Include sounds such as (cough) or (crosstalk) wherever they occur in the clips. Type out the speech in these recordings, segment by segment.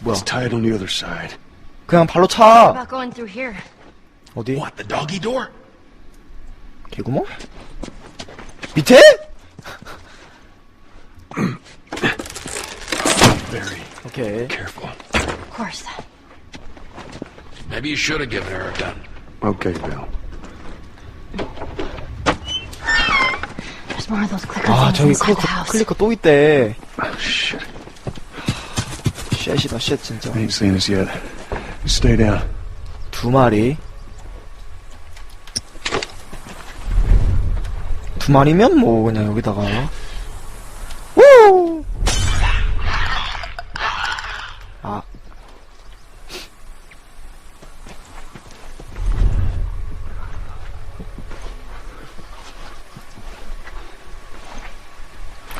뭐야? It's tied on the other side. 그냥 발로 How 차. about going through here? 어디? What, the doggy door? 개구멍? 밑에? Very 오케이. careful. Of course. Maybe you should have given her a gun. Okay, Bill. There's more of those clicker 아 things 저기 inside 클리커, the house. 클리커 또 있대. Oh, shit. 쉣이다 쉣 진짜. I ain't seen us yet. You stay down. 두 마리. 두 마리면 뭐 그냥 여기다가. 우! 아.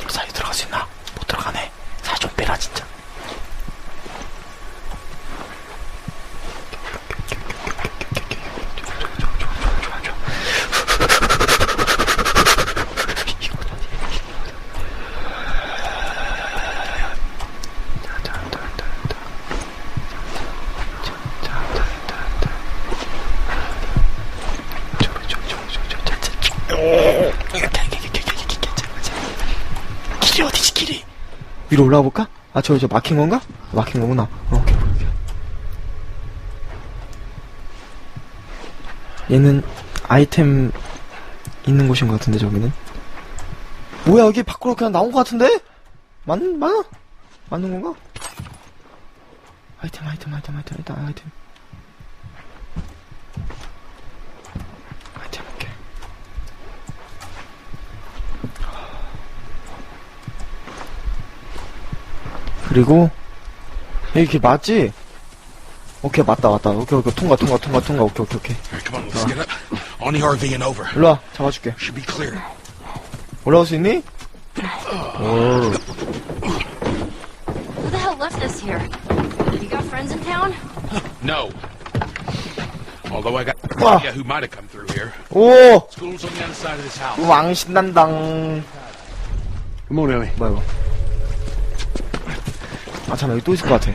사이 들어갈 수 있나? 못 들어가네. 살 좀 빼라 진짜. 길이 어디지 길이? 위로 올라가 볼까? 아 저 저 막힌 건가? 막힌 거구나. 어, 오케이. 얘는 아이템 있는 곳인 것 같은데 저기는. 뭐야 여기 밖으로 그냥 나온 것 같은데? 맞 맞아? 맞는 건가? 아이템 아이템 아이템 아이템 아이템. 아이템 그리고 길 맞지? 오케이 맞다 맞다 오케이 오케이 통과 통과 통과 통과 오케이 오케이 오케이 All right, come on, let's get up. On the RV and over. 일로와 잡아줄게 Should be clear. 올라올 수 있니? 오 Who the hell left us here? You got friends in town? No. Although I got Wow. yeah, who might have come through here. 오! School's on the other side of this house. 왕 신난당 Come on, Ellie. 뭐야 이거 아 잠깐 여기 또 있을 것 같아.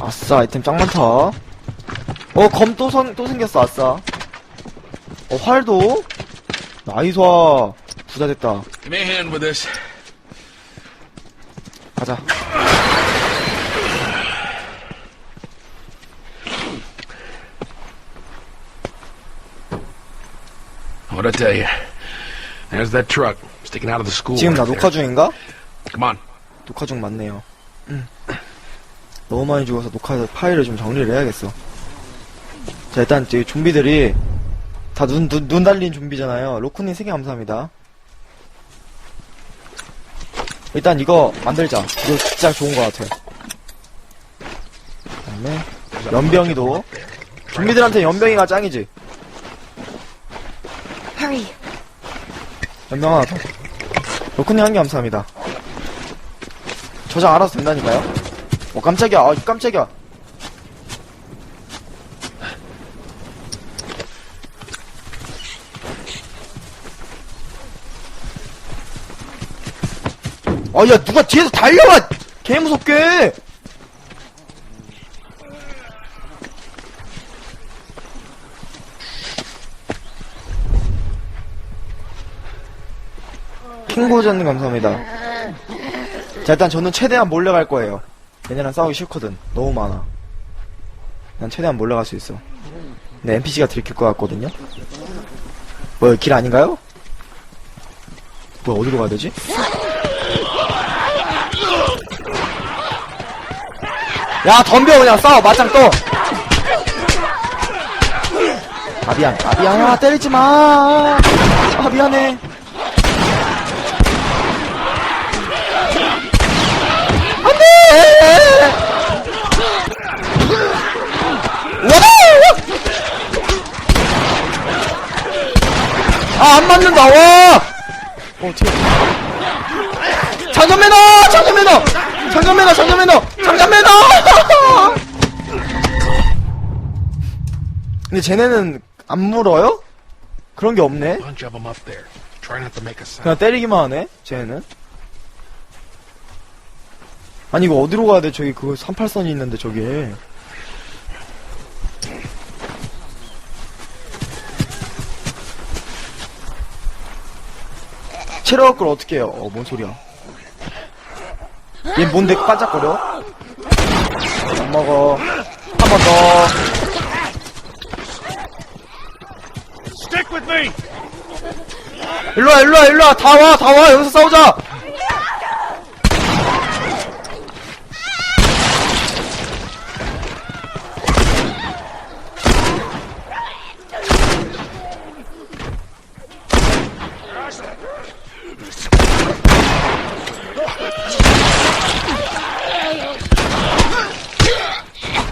아싸 아이템 짱 많다. 어 검 또 또 생겼어 아싸. 어 활도? 나이스와 부자 됐다. 가자 What'd I tell you? There's that truck sticking out of the school. 지금 나 녹화. 중인가? Come on. 녹화 중 맞네요. 너무 많이 죽어서 녹화 파일을 좀 정리를 해야겠어. 자, 일단 이 좀비들이 다 눈, 눈, 눈 달린 좀비잖아요. 로쿠님 3개 감사합니다. 일단 이거 만들자. 이거 진짜 좋은 것 같아. 그 다음에 연병이도 좀비들한테 연병이가 짱이지. Hurry. 연병 하나 더. 로쿠님 한개 감사합니다. 저장 알아서 된다니까요? 어, 깜짝이야. 아, 깜짝이야. 아, 야, 누가 뒤에서 달려와! 개 무섭게! 킹고전님 감사합니다. 자, 일단 저는 최대한 몰래 갈 거예요. 얘네랑 싸우기 싫거든. 너무 많아. 난 최대한 몰래 갈수 있어. 근데 NPC가 들킬 것 같거든요? 뭐야, 길 아닌가요? 뭐야, 어디로 가야 되지? 야, 덤벼, 그냥 싸워, 맞짱 떠! 아, 미안. 아, 미안. 아, 때리지 마! 아, 미안해. 아, 안 맞는다, 와! 어, 어떻게. 장전 매너! 장전 매너! 장전 매너! 장전 매너! 장전 매너! 근데 쟤네는 안 물어요? 그런 게 없네? 그냥 때리기만 하네? 쟤는? 아니, 이거 어디로 가야 돼? 저기 그 38선이 있는데, 저기. 체력 걸 어떻게 해요? 어, 뭔 소리야. 얘 뭔데 반짝거려? 안 먹어. 한 번 더. Stick with me! 일로와, 일로와, 일로와. 다 와, 다 와. 여기서 싸우자.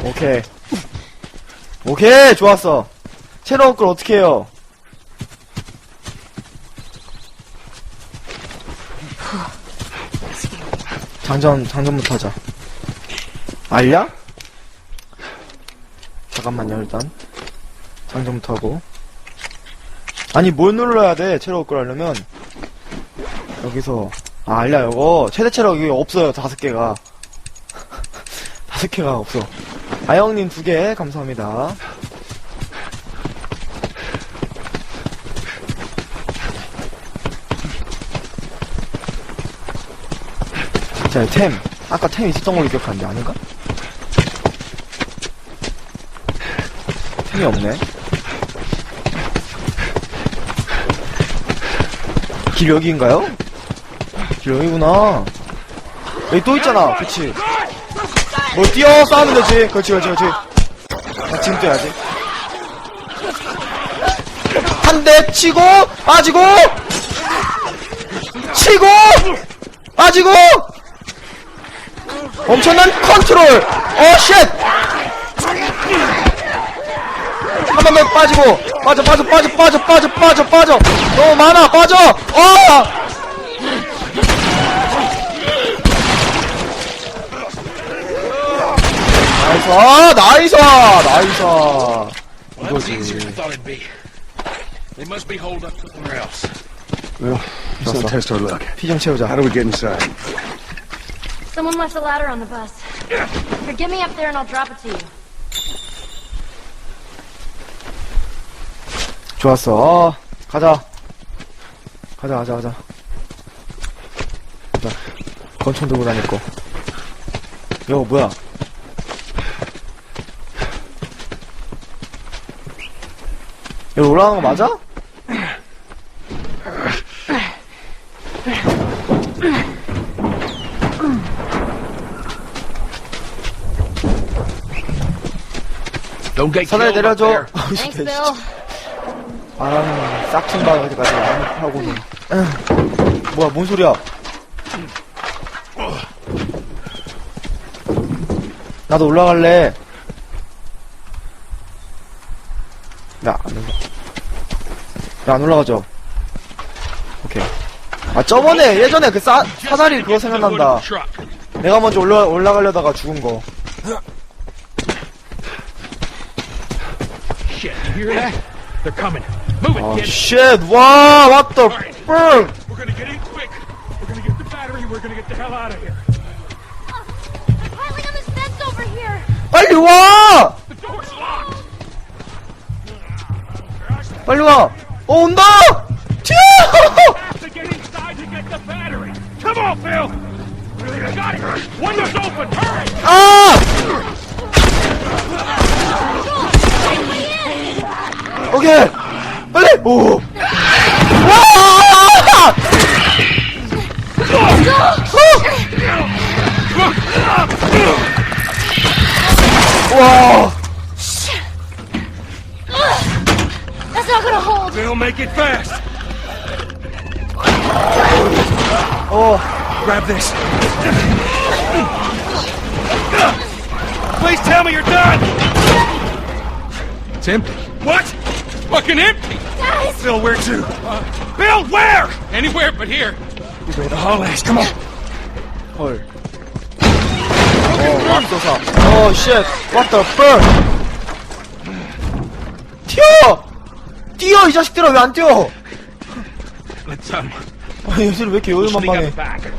오케이. 오케이, 좋았어. 체력 업글 어떻게 해요? 장전, 장전부터 하자. 알냐? 잠깐만요, 일단. 장전부터 하고. 아니, 뭘 눌러야 돼, 체력 업글 하려면. 여기서. 아, 알냐, 이거. 최대 체력 이게 없어요, 다섯 개가. (laughs) 다섯 개가 없어. 아영님 두 개, 감사합니다. 자, 템. 아까 템 있었던 걸로 기억하는데, 아닌가? 템이 없네. 길 여기인가요? 길 여기구나. 여기 또 있잖아, 그치? 뭐 뛰어 싸우면 되지. 그렇지, 그렇지, 그렇지. 나 지금 뛰어야지. 한 대 치고, 빠지고! 치고! 빠지고! 엄청난 컨트롤! 어, 쉣! 한번더 빠지고! 빠져, 빠져, 빠져, 빠져, 빠져, 빠져, 빠져! 너무 많아, 빠져! 어! 나이스, 아, 나이스, 나이스. Well, that was easier than I thought it'd be. They must be holed up somewhere else. Well, let's not test our luck. 피 좀 채우자. How do we get inside? Someone left a ladder on the bus. Here, get me up there and I'll drop it to you. 좋았어. 어, 가자. 가자, 가자, 가자. 자, 권총 들고 다닐 거. 이거 뭐야? 여기 올라가는 거 맞아? Don't get 사다리 killed up 내려줘. there. 아우, Thanks, 진짜, Bill. 바람 싹퉁바까지 하고는. 응. 뭐야, 뭔 소리야? 나도 올라갈래. 나, 안 올라. 나안 올라가죠? 오케이. 아, 저번에, 예전에 그 싸, 사다리 그거 생각난다. 내가 먼저 올라, 올라가려다가 죽은 거. 아. 쉣, 와, what the fuck! Gonna get 빨리 와! 어, 온다! 튀어! 아! 오케이! 빨리! 오! 와! 와! make it fast! Oh, grab this. Please tell me you're done! It's empty. What? Fucking empty! Guys! Bill, where to? Uh, Bill, where? Anywhere but here. We're in the hallways, come on. Hold. Oh, oh, oh shit, what the fuck? 뛰어, 이 자식들아 왜 안 뛰어 Let's um. 아니 얘들 왜 이렇게 여유만만해 back.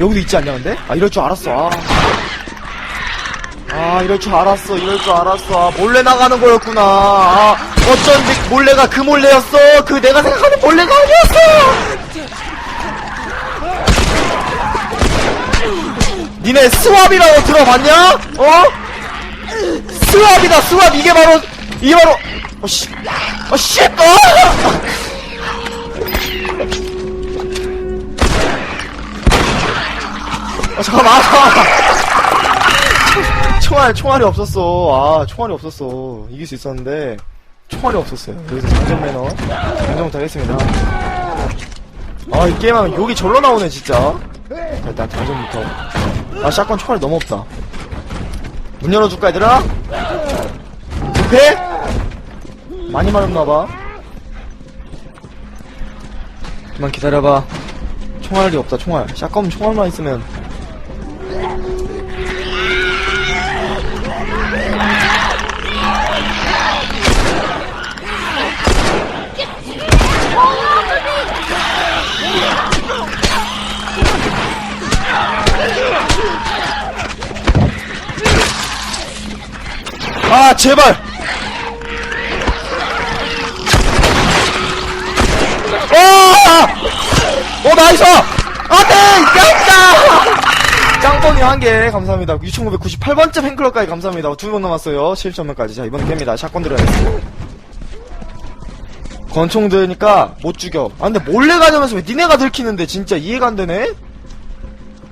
여기도 있지 않냐 근데? 아 이럴 줄 알았어 아, 아 이럴 줄 알았어 이럴 줄 알았어 아, 몰래 나가는 거였구나 아 어쩐지 몰래가 그 몰래였어 그 내가 생각하는 몰래가 아니었어 니네 스왑이라고 들어봤냐? 어? 스왑이다 스왑 이게 바로 이게 바로 어씨 어씨 어! 아, 잠깐만. 총알, 총알이 없었어. 아, 총알이 없었어. 이길 수 있었는데, 총알이 없었어요. 여기서 장전 매너, 장전 못하겠습니다. 아, 이 게임하면 욕이 절로 나오네, 진짜. 자, 일단 장전부터. 아, 샷건 총알이 너무 없다. 문 열어줄까, 얘들아? 급해? 많이 말았나봐. 좀만 기다려봐. 총알이 없다, 총알. 샷건 총알만 있으면 아 제발 오! 오 나이스 안돼 깜짝 짱bon이 한개 감사합니다. 6998번째 팬클럽까지 감사합니다. 두번 남았어요. 7점명까지. 자 이번엔 깹니다. 샷건 들어야겠어 권총 들으니까 못 죽여. 아 근데 몰래 가자면서 왜 니네가 들키는데? 진짜 이해가 안 되네?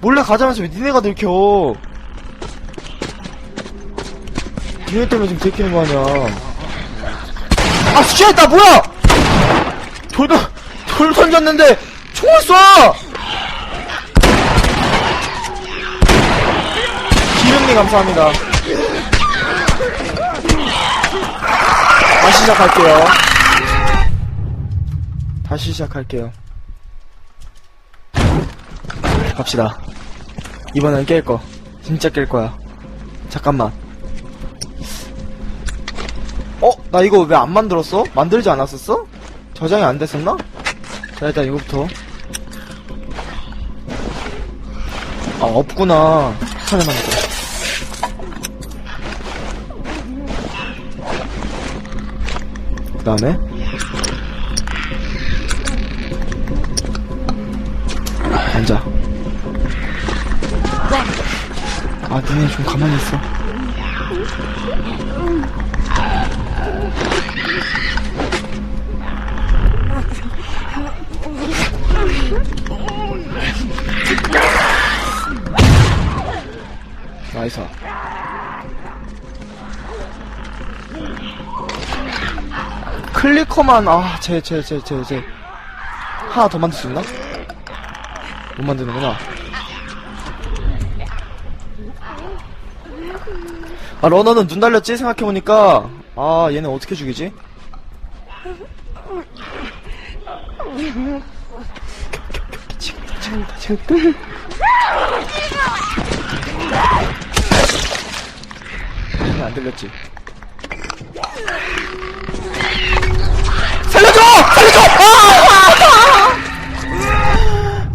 몰래 가자면서 왜 니네가 들켜? 니네 때문에 지금 들키는 거 아니야. 아 쉣! 나 뭐야! 돌, 던- 돌 던졌는데 총을 쏴! 기름님 감사합니다 다시 시작할게요 다시 시작할게요 갑시다 이번엔 깰 거 진짜 깰 거야 잠깐만 어? 나 이거 왜 안 만들었어? 만들지 않았었어? 저장이 안 됐었나? 자 일단 이거부터 아 없구나. 만들어 그 다음에? 앉아. 아 니네 좀 가만히 있어 나이스 클리커만 아제 제 제 제 제 하나 더 만들 수 있나? 못 만드는구나 아 러너는 눈 달렸지 생각해보니까 아 얘네 어떻게 죽이지? 안 들렸지? 살려줘! 살려줘! 아!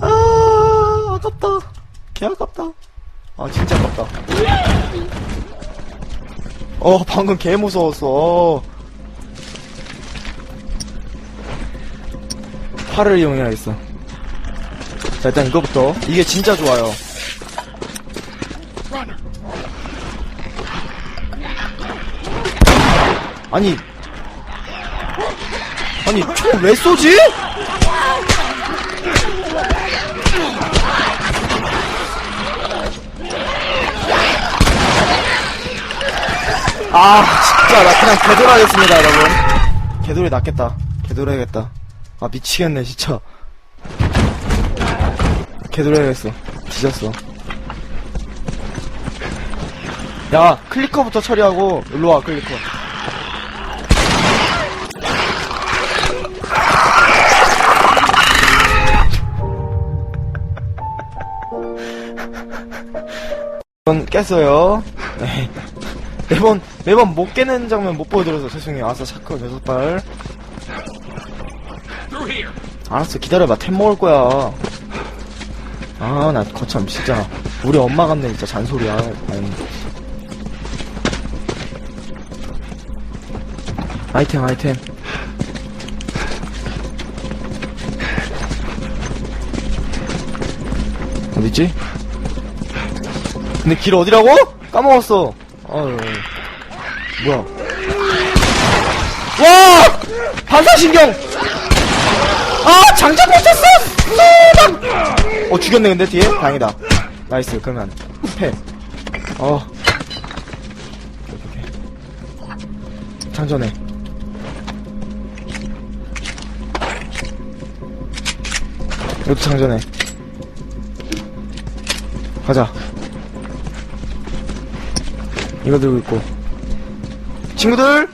아, 아깝다. 개 아깝다. 아, 진짜 아깝다. 어, 방금 개 무서웠어. 팔을 이용해야겠어. 자, 일단 이거부터. 이게 진짜 좋아요. 아니. 아니 총 왜 쏘지? 아 진짜 나 그냥 개돌 하겠습니다 여러분. 개돌이 낫겠다. 개돌 해야겠다. 아 미치겠네 진짜. 개돌 해야겠어. 뒤졌어. 야 클리커부터 처리하고 일로와 클리커 이건 깼어요. 네. 매번 매번 못 깨는 장면 못 보여드려서 죄송해요 아싸 샤크 여섯 발. 알았어 기다려봐 템 먹을 거야 아 나 거참 진짜 우리 엄마 같네 진짜 잔소리야 아니. 아이템 아이템 어딨지? 근데 길 어디라고? 까먹었어 아유 뭐야 와! 반사신경! 아 장전 못했어! 수박! 어 죽였네 근데 뒤에? 다행이다 나이스 그러면 패 어. 오케이, 오케이. 장전해 이것도 장전해 가자 이거 들고 있고. 친구들.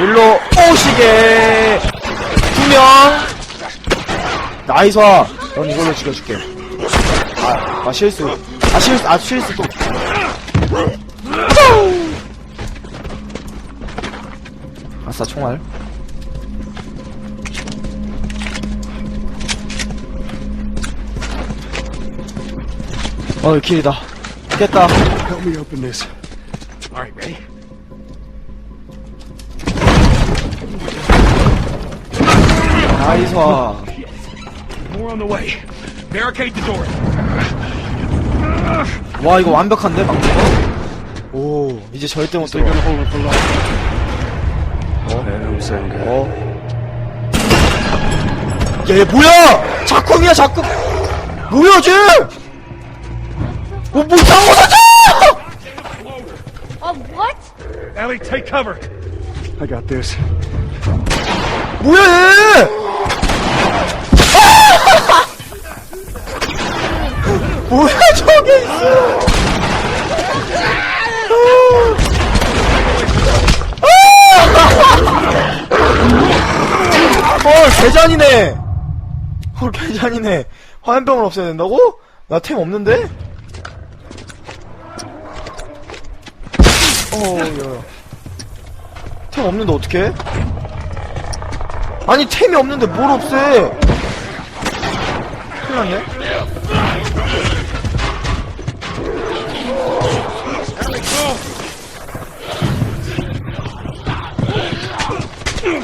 일로 오시게. 두명. 나이스와 넌 이걸로 죽여줄게. 아, 아 실수. 아 실수 아 실수 또. 아싸 총알 어 길이다 깼다 Help me open this. All right, ready? 나이스 와 More on the way. Barricade the door. 와 이거 완벽한데 거? 오 이제 절대 못 들어 Hold it for long. 어? 야, 얘 뭐야! 작품이야, 작품! 뭐야, 쟤! 뭐, 뭐, 이상한 거 사자! Oh, what? Ellie, take cover. I got this. 뭐야, 얘! 아! 뭐야, 저게 있어! 아! 헐, 개잔이네! 헐, 개잔이네. 화염병을 없애야 된다고? 나 템 없는데? 어, 야. 템 없는데 어떡해? 아니, 템이 없는데 뭘 없애? 큰일 났네?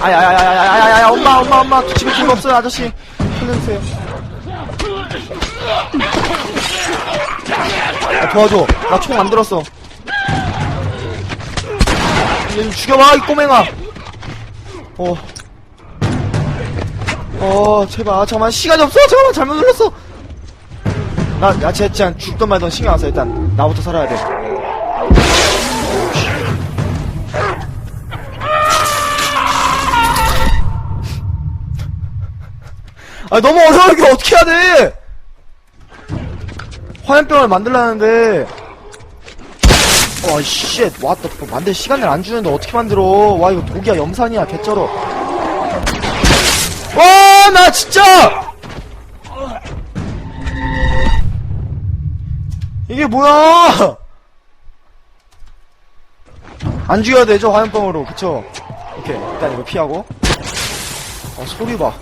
아야야야야야야야 엄마 엄마 엄마 집에 돈 없어요 아저씨 살려주세요 아, 도와줘 나 총 안 들었어 얘 좀 죽여봐 이 꼬맹아. 어. 어 제발 아, 잠깐만 시간이 없어. 잠깐만 잘못 눌렀어. 나야 쟤 진짜 죽던 말던 신경 안써 일단. 나부터 살아야 돼. 아 너무 어려워 이게 어떻게 해야 돼? 화염병을 만들라는데 와씨 왔다 뭐 만들 시간을 안 주는데 어떻게 만들어? 와 이거 독이야. 염산이야. 개쩔어. 와 나 진짜! 이게 뭐야? 안 죽여야 되죠? 화염병으로. 그쵸? 오케이. 일단 이거 피하고. 어 소리 봐.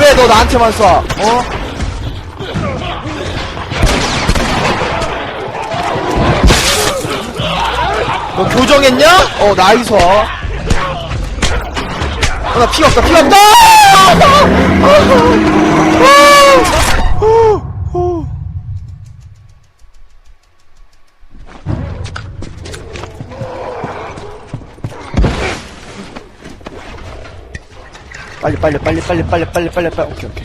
왜 너 나한테만 쏴? 어? 너 교정했냐? 어, 나이스. 어, 나 피가 없다, 피가 없다! 빨리, 빨리, 빨리, 빨리, 빨리, 빨리, 빨리, 빨리. 오케이, 오케이.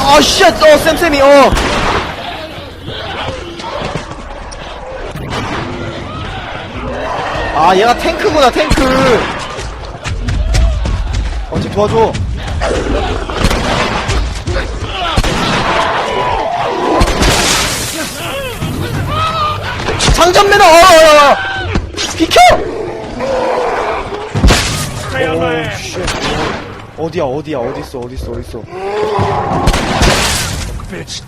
아, 쉣! 어, 쌤쌤이, 어! 아, 얘가 탱크구나, 탱크! 어, 쟤 도와줘. 장전 매너! 어, 어, 어. 비켜! 어디야 어디야 어딨어 어딨어 어딨어 Bitch.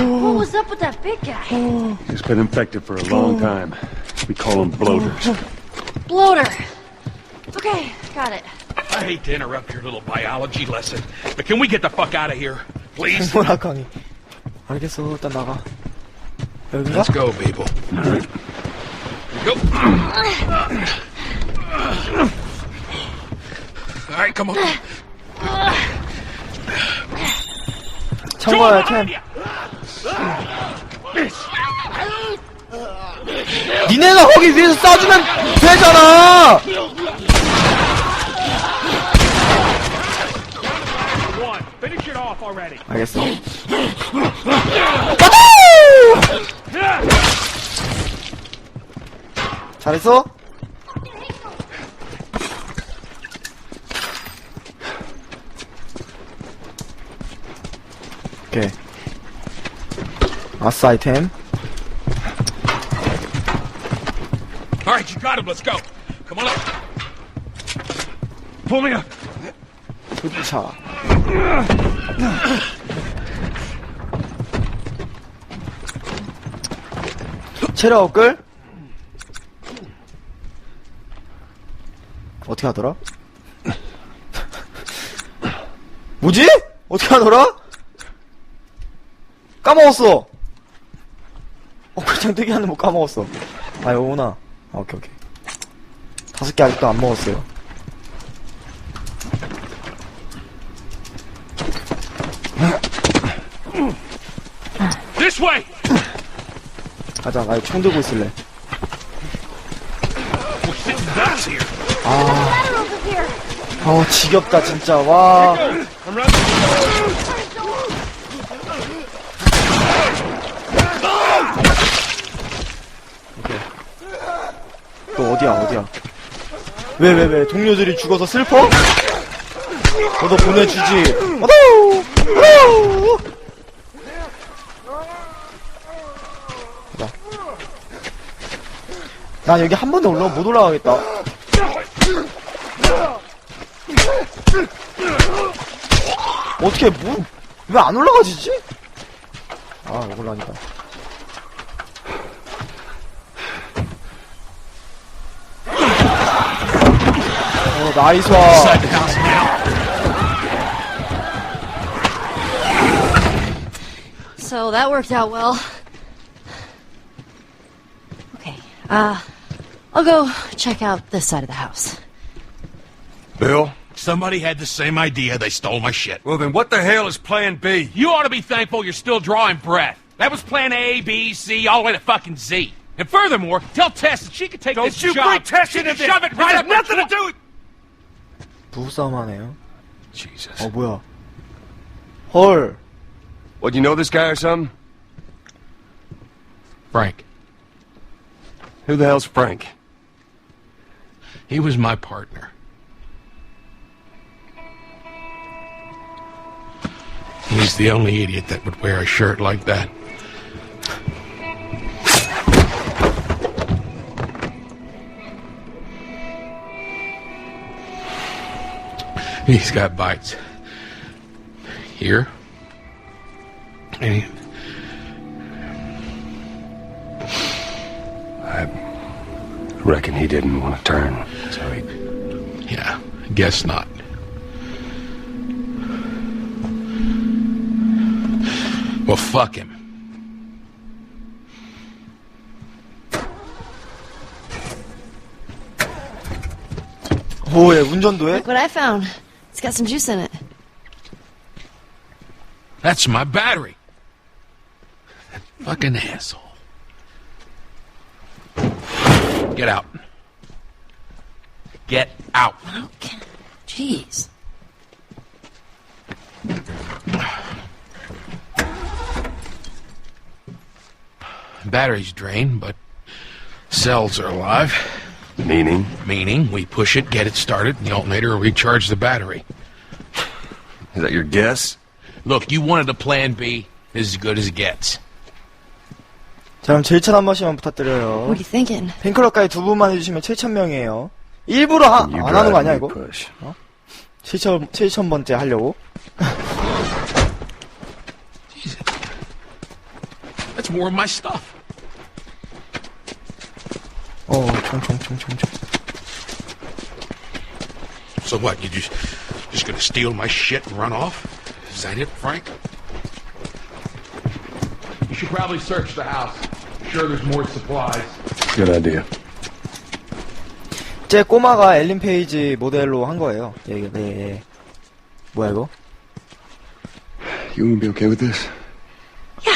oh, was up with that big guy? He's been infected for a long time. We call him bloaters. Bloater. Okay, got it. I hate to interrupt your little biology lesson, but can we get the fuck out of here? Please? (laughs) 알겠어 일단 나가 여긴가? Let's go, people. Go. All right, come on. 참고야 템 니네가 거기 위에서 쏴주면 되잖아 One. Finish it off already. 알겠어 잘했어? 오케이 아싸 아이템 All right, you got him. Let's go. Come on up. Pull me up. 흡차 체력 업글 어떻게 하더라? 뭐지? 어떻게 하더라? 까먹었어 업글 장뜨기 하는 거 까먹었어 아 요거구나 아, 오케이 오케이 다섯 개 아직도 안 먹었어요. 가자 나총 들고 있을래. here. 어 지겹다 진짜. 와. running. 또 어디야 어디야? 왜 왜 왜? 동료들이 죽어서 슬퍼? 너도 보내주지. 어도! 어도 가자. 난 여기 한 번도 올라 못 올라가겠다 어떻게 뭐왜 안 올라가지지? 아 올라가니까 어 나이스 와. So uh, I'll go check out this side of the house. Bill? Somebody had the same idea. They stole my shit. Well, then what the hell is Plan B? You ought to be thankful you're still drawing breath. That was plan A, B, C, all the way to fucking Z. And furthermore, tell Tess that she could take Don't this you job. bring Tess she into can this. shove it This right has up her nothing to tw- do with... 부부싸움 하네요 Jesus. 어 뭐야 헐 What, you know this guy or something? Frank. Who the hell's Frank? He was my partner. He's the only idiot that would wear a shirt like that. He's got bites. Here. And he, Reckon he didn't want to turn, so he... yeah, guess not. Well, fuck him. 오예 운전도 해? Look what I found. It's got some juice in it. That's my battery. That fucking asshole. Get out. Get out. Okay. Jeez. Battery's drained, but cells are alive. Meaning? Meaning, we push it, get it started, and the alternator will recharge the battery. Is that your guess? Look, you wanted a plan B. This is as good as it gets. 자, 그럼 7천 한 번씩만 부탁드려요. What are you thinking? 팬클럽까지 두 분만 해주시면 7천 명이에요. 일부러 하, 안 하는 거 아니야, 이거? push. 7천, 7천 번째 하려고? That's more of my stuff. 어, 총, 총, 총, 총, 총. So what? You just just gonna steal my shit and run off? Is that it, Frank? You should probably search the house. Sure, there's more supplies. Good idea. 제 꼬마가 엘린 페이지 모델로 한 거예요. 예, 예, 네, 예. 뭐야, 이거? You gonna be okay with this?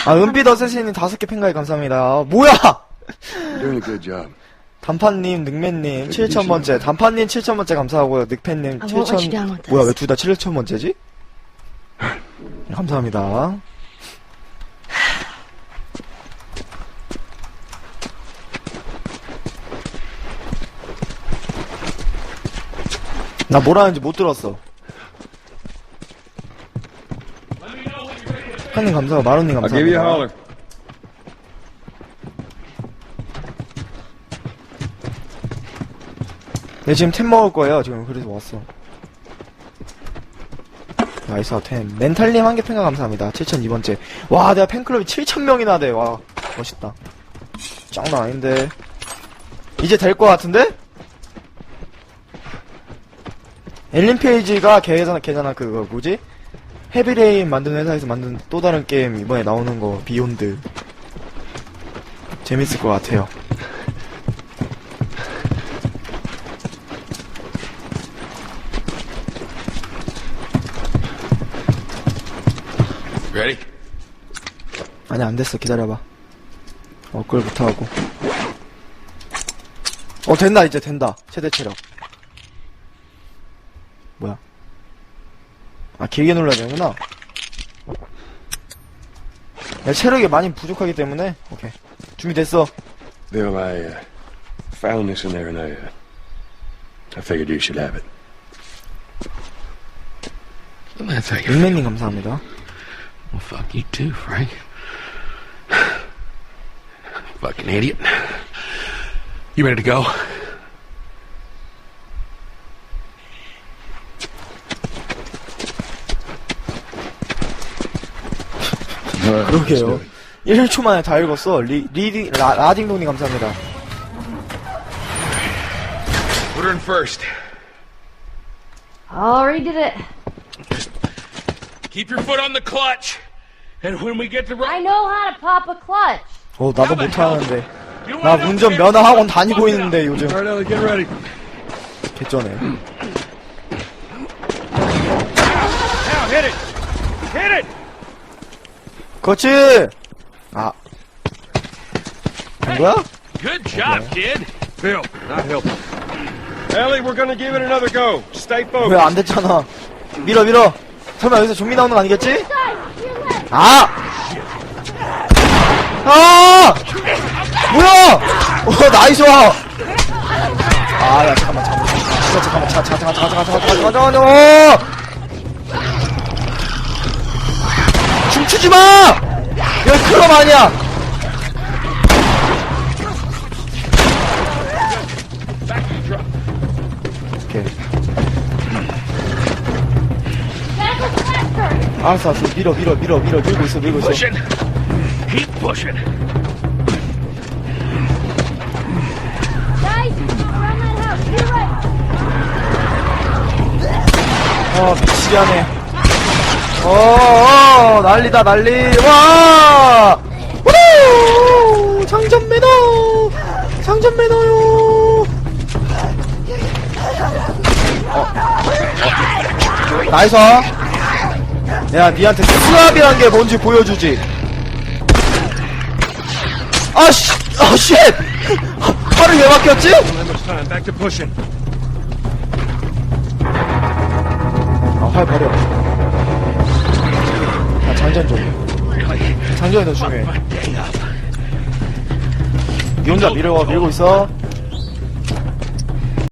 아, 은빛 어쌔신님 다섯 개 팬가입 감사합니다. 뭐야! You're doing a good job. 단판님, 늑맨님, 7천 번째. 단판님 7천 번째 감사하고요. 늑팬님 I won't let you 7천. down with this. 뭐야, 왜 둘 다 7천 번째지? 감사합니다. 나 뭐라는지 못 들었어. 북한님 감사하고 마루님 I'll give you a 감사합니다. holler. 네, 지금 템 먹을 거예요. 지금 그래서 왔어. 나이스 템. 멘탈님 한개 팬가 감사합니다. 7002번째. 와, 내가 팬클럽이 7000명이나 돼. 와, 멋있다. 장난 아닌데. 이제 될것 같은데? 엘린 페이지가 걔잖아, 걔잖아, 그거, 뭐지? 헤비레인 만든 회사에서 만든 또 다른 게임 이번에 나오는 거, 비욘드. 재밌을 것 같아요. Ready? 아니 안 됐어 기다려봐 어 그걸부터 하고 어 된다 이제 된다 최대 체력 뭐야 아 길게 눌러야 되는구나 내 체력이 많이 부족하기 때문에 오케이 준비됐어 Bill, I uh, found this in there, and I, uh, I figured you should have it. That's how you 윤맨님 감사합니다 Well, fuck you too, Frank. Fucking idiot. You ready to go? 그러게요 1초 만에 다 읽었어 리, 리디 라, 라딩동님 감사합니다 Put her in first. Already did it. Keep your foot on the clutch. And when we get to I know how to pop a clutch. 어 나도 못하는데 나 운전 면허 학원 다니고 있는데 요즘. 개쩌네 Now, hit it! Hit it! 그렇지 아 된 거야? Good job, kid. Bill, not help. Ellie, we're gonna give it another go. Stay 왜 focused. 안 됐잖아. 밀어, 밀어. 설마 여기서 좀비 나오는 거 아니겠지? 아! 아! 뭐야! 어, 나이스 와! 아, 야, 잠깐만, 잠깐만, 잠깐만, 잠깐만, 잠깐만, 잠깐만, 잠깐만, 잠깐만, 잠깐만, 잠깐만, 춤추지 마! 여기 클럽 아니야! 오케이. 알았어, 알았어. 밀어, 밀어, 밀어, 밀어. 밀고 있어, 밀고 있어. Pushing. Keep pushing. Guys, around that house. To your right. 어, 미치게 하네. 어, 어, 난리다, 난리. 와! 우! 장전 매너! 장전 매너요! 어, 어. 나이스. 야, 니한테 스왑이란 게 뭔지 보여주지. 아, 씨! 아, 쉣! 팔을 왜 바뀌었지? Not much time. Back to pushing. 아, 활 버려. 아, 장전 좀. 장전이 더 중요해. 니 혼자 밀어, 밀고 있어.